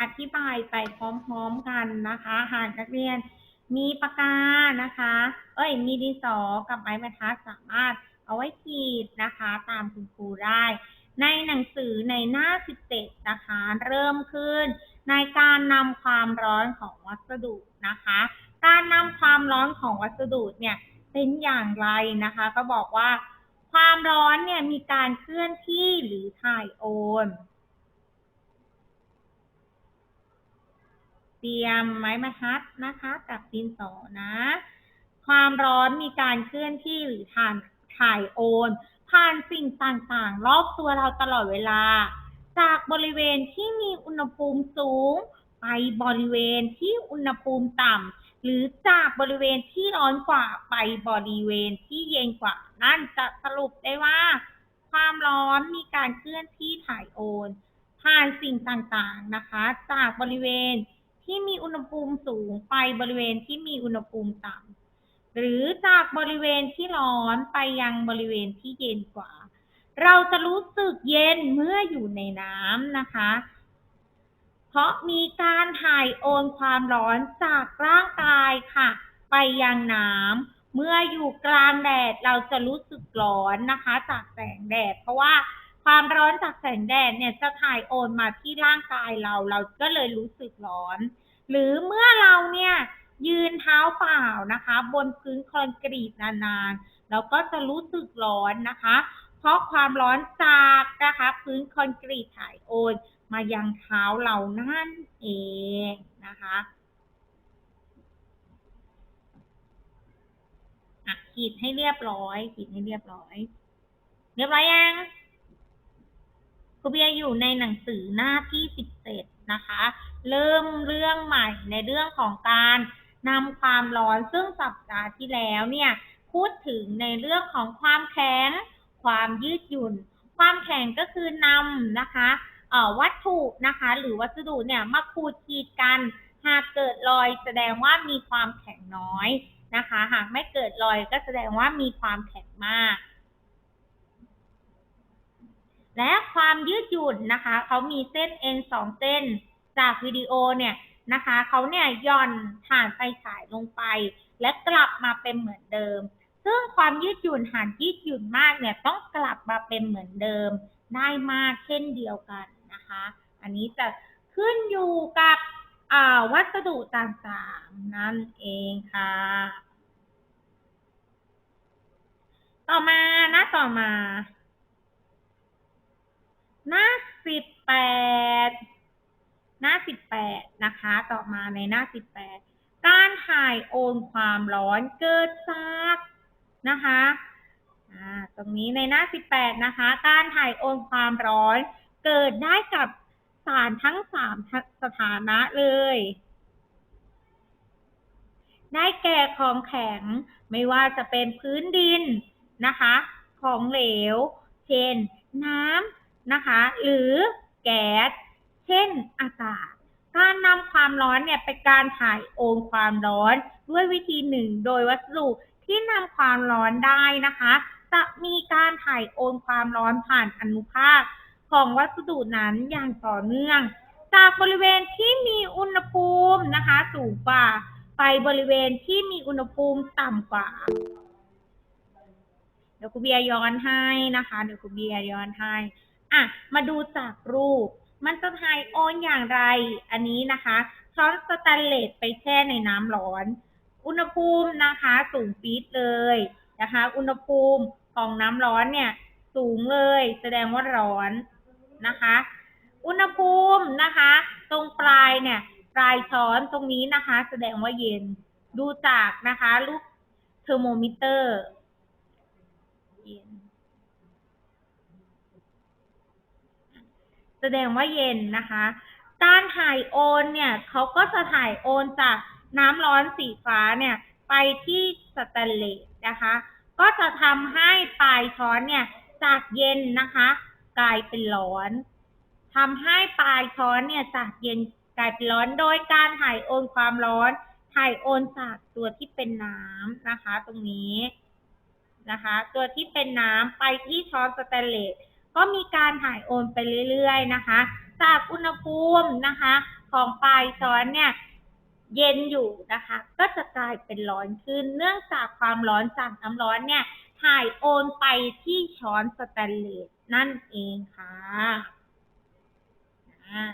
อธิบายไปพร้อมๆกันนะคะ หากนักเรียนมีปากกานะคะ เอ้ย มีดินสอกับไม้บรรทัดสามารถเอาไว้ขีดนะคะ ตามคุณครูได้ ในหนังสือในหน้า 17 นะคะ เริ่มขึ้น ในการนำความร้อนของวัสดุนะคะ การนำความร้อนของวัสดุเนี่ยเป็นอย่างไรนะคะ ก็บอกว่า ความร้อนเนี่ยมีการเคลื่อนที่หรือถ่ายโอน เตรียมไม้บรรทัดนะคะกับดินสอนะ ความร้อนมีการเคลื่อนที่หรือถ่านถ่ายโอน ผ่านสิ่งต่างๆ รอบตัวเราตลอดเวลา จากบริเวณที่มีอุณหภูมิสูง ไปบริเวณที่อุณหภูมิต่ำหรือจากบริเวณที่ร้อนกว่าไปบริเวณที่เย็นกว่า นั่นจะสรุปได้ว่า ความร้อนมีการเคลื่อนที่ถ่ายโอน ผ่านสิ่งต่างๆนะคะ จากบริเวณ ที่มีอุณหภูมิสูงไปบริเวณที่มีอุณหภูมิต่ำหรือจากบริเวณที่ร้อนไปยังบริเวณที่เย็นกว่า เราจะรู้สึกเย็นเมื่ออยู่ในน้ำนะคะ เพราะมีการถ่ายโอนความร้อนจากร่างกายค่ะ ไปยังน้ำเมื่ออยู่กลางแดดเราจะรู้สึกร้อนนะคะ จากแสงแดด เพราะว่า ความร้อนจากแสงแดดเนี่ยจะถ่ายโอนมาที่ร่างกายเรา เราก็เลยรู้สึกร้อน หรือเมื่อเราเนี่ยยืนเท้าเปล่านะคะ บนพื้นคอนกรีตนานๆ เราก็จะรู้สึกร้อนนะคะ เพราะความร้อนจากนะคะ พื้นคอนกรีตถ่ายโอนมายังเท้าเรานั่นเองนะคะขีดให้เรียบร้อยขีดให้เรียบร้อย เรียบร้อยยัง ครูเบียร์อยู่ในหนังสือหน้าที่17นะคะ เริ่มเรื่องใหม่ในเรื่องของการนำความร้อนซึ่งสัปดาห์ที่แล้วเนี่ยพูดถึงในเรื่องของความแข็ง ความยืดหยุ่น ความแข็งก็คือนำนะคะวัตถุนะคะ หรือวัสดุเนี่ยมาขูดขีดกัน หากเกิดรอยแสดงว่ามีความแข็งน้อยนะคะ หากไม่เกิดรอยก็แสดงว่ามีความแข็งมาก และความยืดหยุ่นนะคะเขามีเส้นเอ็นสองเส้น จากวิดีโอเนี่ยนะคะเขาเนี่ยย่อนฐานไฟฉายลงไป และกลับมาเป็นเหมือนเดิม ซึ่งความยืดหยุ่นหากยืดหยุ่นมากเนี่ยต้องกลับมาเป็นเหมือนเดิม ได้มากเช่นเดียวกันนะคะ อันนี้จะขึ้นอยู่กับวัสดุต่างๆ นั่นเองค่ะ ต่อมาหน้าต่อมา หน้าสิบแปดหน้าสิบแปดนะคะ ต่อมาในหน้าสิบแปดการถ่ายโอนความร้อนเกิดจากนะคะตรงนี้ในหน้าสิบแปดนะคะ การถ่ายโอนความร้อนเกิดได้กับสารทั้งสามสถานะเลย ได้แก่ของแข็งไม่ว่าจะเป็นพื้นดินนะคะ ของเหลว เช่น น้ำ นะคะ หรือแก๊ส เช่นอากาศ การนำความร้อนเนี่ยเป็นการถ่ายโอนความร้อน ด้วยวิธีหนึ่ง โดยวัสดุที่นำความร้อนได้นะคะ จะมีการถ่ายโอนความร้อนผ่านอนุภาคของวัสดุนั้นอย่างต่อเนื่อง จากบริเวณที่มีอุณหภูมินะคะสูงกว่าไปบริเวณที่มีอุณหภูมิต่ำกว่า เดี๋ยวครูเบียย้อนให้นะคะ เดี๋ยวครูเบียย้อนให้ อะมาดูจากรูป มันจะถ่ายโอนอย่างไร อันนี้นะคะ ช้อนสแตนเลสไปแช่ในน้ำร้อน อุณหภูมินะคะสูงปี๊ดเลยนะคะ อุณหภูมิของน้ำร้อนเนี่ยสูงเลย แสดงว่าร้อนนะคะ อุณหภูมินะคะ ตรงปลายเนี่ยปลายช้อนตรงนี้นะคะ แสดงว่าเย็น ดูจากนะคะลูกเทอร์โมมิเตอร์เย็น แสดงว่าเย็นนะคะการถ่ายโอนเนี่ยเขาก็จะถ่ายโอนจากน้ำร้อนสีฟ้าเนี่ยไปที่สแตนเลสนะคะ ก็จะทำให้ปลายช้อนเนี่ยจากเย็นนะคะ กลายเป็นร้อนทำให้ปลายช้อนเนี่ยจากเย็นกลายเป็นร้อนโดยการถ่ายโอนความร้อน ถ่ายโอนจากตัวที่เป็นน้ำนะคะ ตรงนี้นะคะ ตัวที่เป็นน้ำไปที่ช้อนสแตนเลส ก็มีการถ่ายโอนไปเรื่อยๆนะคะ จากอุณหภูมินะคะ ของปลายช้อนเนี่ยเย็นอยู่นะคะ ก็จะกลายเป็นร้อนขึ้น เนื่องจากความร้อนจากน้ำร้อนเนี่ยถ่ายโอนไปที่ช้อนสแตนเลสนั่นเองค่ะอ่า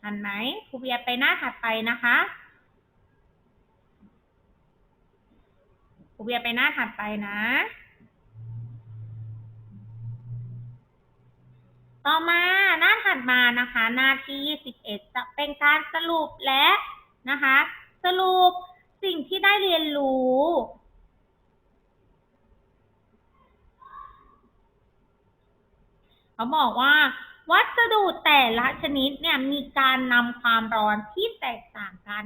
ทันไหมครูเบียไปหน้าถัดไปนะคะครูเบียไปหน้าถัดไปนะ ต่อมาหน้าถัดมานะคะ หน้าที่ 21 จะเป็นการสรุปและนะคะ สรุปสิ่งที่ได้เรียนรู้เขาบอกว่า วัสดุแต่ละชนิดเนี่ยมีการนำความร้อนที่แตกต่างกัน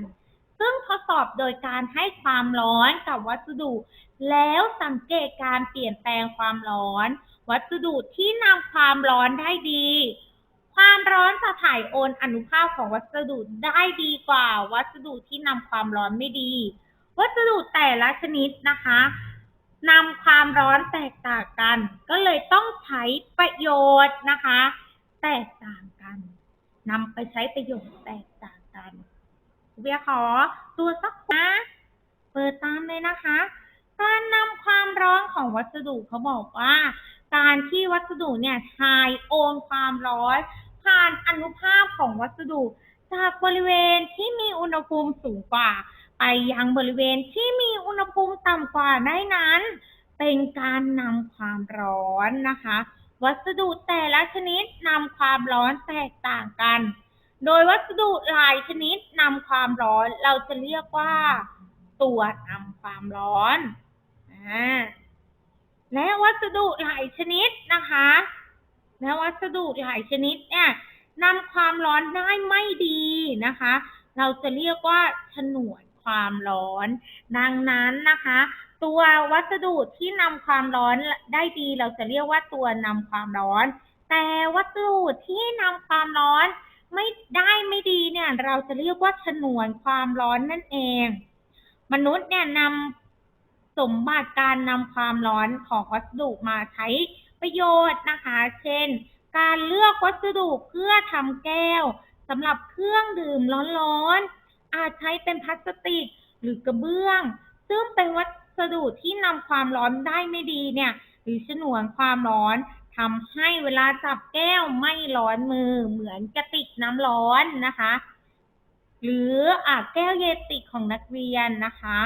ซึ่งทดสอบโดยการให้ความร้อนกับวัสดุ แล้วสังเกตการเปลี่ยนแปลงความร้อน วัสดุที่นำความร้อนได้ดี ความร้อนจะถ่ายโอนอนุภาคของวัสดุได้ดีกว่า วัสดุที่นำความร้อนไม่ดี วัสดุแต่ละชนิดนะคะนำความร้อนแตกต่างกัน ก็เลยต้องใช้ประโยชน์นะคะ แตกต่างกันนำไปใช้ประโยชน์แตกต่างกันเบียร์ขอตัวสักนะเปิดตามเลยนะคะ การนำความร้อนของวัสดุเขาบอกว่า การที่วัสดุเนี่ยถ่ายโอนความร้อน ผ่านอนุภาคของวัสดุ จากบริเวณที่มีอุณหภูมิสูงกว่า ไปยังบริเวณที่มีอุณหภูมิต่ำกว่าได้นั้น เป็นการนำความร้อนนะคะ วัสดุแต่ละชนิดนำความร้อนแตกต่างกัน โดยวัสดุหลายชนิดนำความร้อนเราจะเรียกว่าตัวนำความร้อนอ่า และวัสดุหลายชนิดนะคะและวัสดุหลายชนิดเนี่ยนำความร้อนได้ไม่ดีนะคะ เราจะเรียกว่าฉนวนความร้อน ดังนั้นนะคะ ตัววัสดุที่นำความร้อนได้ดีเราจะเรียกว่าตัวนำความร้อน แต่วัสดุที่นำความร้อนไม่ได้ไม่ดีเนี่ยเราจะเรียกว่าฉนวนความร้อนนั่นเอง มนุษย์เนี่ยนำ สมบัติการนำความร้อนของวัสดุมาใช้ประโยชน์นะคะ เช่น การเลือกวัสดุเพื่อทำแก้วสำหรับเครื่องดื่มร้อนๆ อาจใช้เป็นพลาสติกหรือกระเบื้อง ซึ่งเป็นวัสดุที่นำความร้อนได้ไม่ดีเนี่ย หรือฉนวนความร้อนทำให้เวลาจับแก้วไม่ร้อนมือเหมือนกระติกน้ำร้อนนะคะ หรืออาแก้วเยติกของนักเรียนนะคะ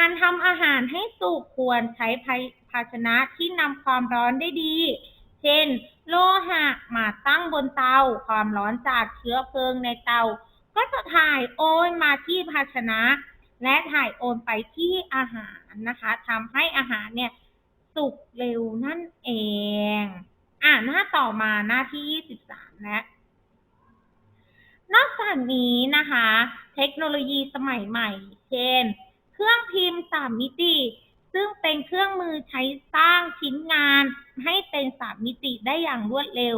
การทำอาหารให้สุกควรใช้ภาชนะที่นำความร้อนได้ดี เช่น โลหะมาตั้งบนเตา ความร้อนจากเชื้อเพลิงในเตา ก็จะถ่ายโอนมาที่ภาชนะ และถ่ายโอนไปที่อาหารนะคะทำให้อาหารเนี่ยสุกเร็วนั่นเอง อ่าหน้าต่อมาหน้าที่ 23 และนอกจากนี้นะคะ เทคโนโลยีสมัยใหม่ เช่น รื่องพิมพ์สามมิติ ซึ่งเป็นเครื่องมือใช้สร้างชิ้นงานให้เป็นสามมิติได้อย่างรวดเร็ว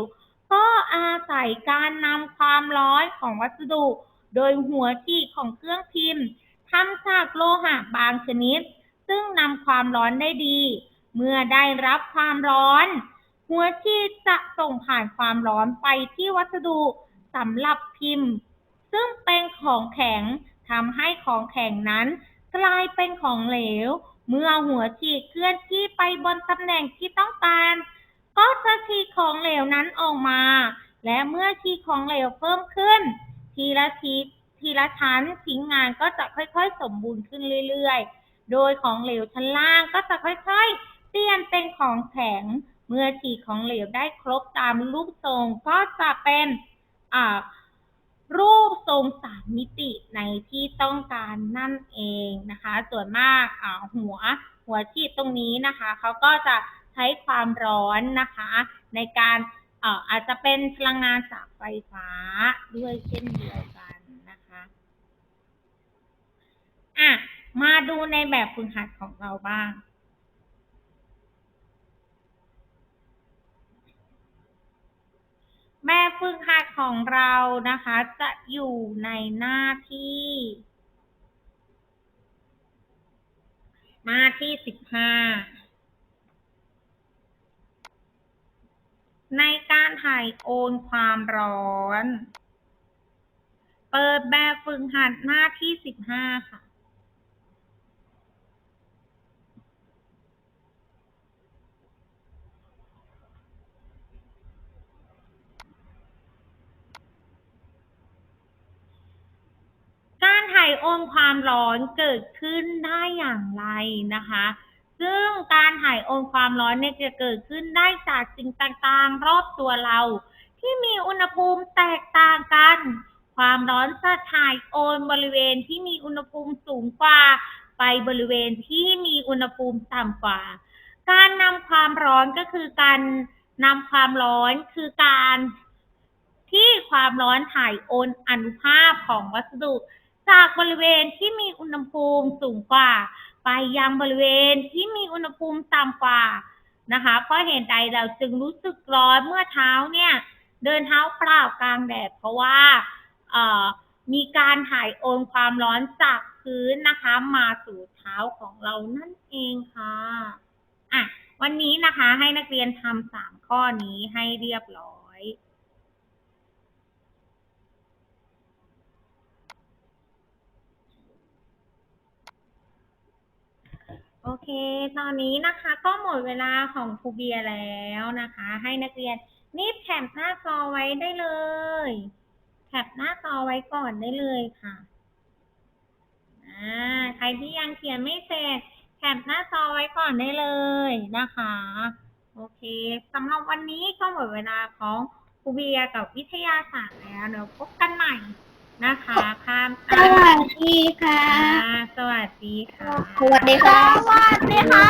ก็อาศัยการนำความร้อนของวัสดุ โดยหัวฉีดของเครื่องพิมพ์ทำจากโลหะบางชนิด ซึ่งนำความร้อนได้ดี เมื่อได้รับความร้อน หัวฉีดจะส่งผ่านความร้อนไปที่วัสดุสำหรับพิมพ์ ซึ่งเป็นของแข็งทำให้ของแข็งนั้น กลายเป็นของเหลว เมื่อหัวฉีดเคลื่อนที่ไปบนตำแหน่งที่ต้องการ ก็จะฉีดของเหลวนั้นออกมา และเมื่อฉีดของเหลวเพิ่มขึ้น ทีละทีทีละชั้นชิ้นงานก็จะค่อยๆ สมบูรณ์ขึ้นเรื่อยๆ โดยของเหลวชั้นล่างก็จะค่อยๆ เปลี่ยนเป็นของแข็ง เมื่อฉีดของเหลวได้ครบตามรูปทรงก็จะเป็นอ่า รูปทรงสามมิติในที่ต้องการนั่นเองนะคะ ส่วนมากหัวหัวฉีดตรงนี้นะคะเขาก็จะใช้ความร้อนนะคะ ในการอาจจะเป็นพลังงานจากไฟฟ้าด้วยเช่นเดียวกันนะคะอะมาดูในแบบฝึกหัดของเราบ้างแบบ ฝึกหัดของเรานะคะ จะอยู่ในหน้าที่ หน้าที่สิบห้าในการถ่ายโอนความร้อน เปิดแบบฝึกหัดหน้าที่สิบห้าค่ะ การถ่ายโอนความร้อนเกิดขึ้นได้อย่างไรนะคะ ซึ่งการถ่ายอนความร้อนเนี่ยจะเกิดขึ้นได้จากสิ่งต่างๆ รอบตัวเรา ที่มีอุณหภูมิแตกต่างกัน ความร้อนจะถ่ายโอนบริเวณที่มีอุณหภูมิสูงกว่า ไปบริเวณที่มีอุณหภูมิต่ำกว่า การนำความร้อนก็คือการนำความร้อนคือการที่ความร้อนถ่ายโอนอนุภาคของวัสดุ จากบริเวณที่มีอุณหภูมิสูงกว่า ไปยังบริเวณที่มีอุณหภูมิต่ำกว่านะคะเพราะเหตุใดเราจึงรู้สึกร้อนเมื่อเท้าเนี่ย เดินเท้าเปล่ากลางแดดเพราะว่าเอ่อมีการถ่ายโอนความร้อนจากพื้นนะคะ มาสู่เท้าของเรานั่นเองค่ะอะ วันนี้นะคะให้นักเรียนทำสามข้อนี้ให้เรียบร้อย โอเค ตอนนี้นะคะ ก็หมดเวลาของครูเบียร์แล้วนะคะ ให้นักเรียนรีบแคปหน้าจอไว้ได้เลยแคปหน้าจอไว้ก่อนได้เลยค่ะอ่าใครที่ยังเขียนไม่เสร็จแคปหน้าจอไว้ก่อนได้เลยนะคะ โอเคสำหรับวันนี้ก็หมดเวลาของครูเบียร์กับวิทยาศาสตร์แล้วเดี๋ยวพบกันใหม่ นะคะข้ามสวัสดีค่ะ สวัสดีค่ะ สวัสดีค่ะ สวัสดีค่ะ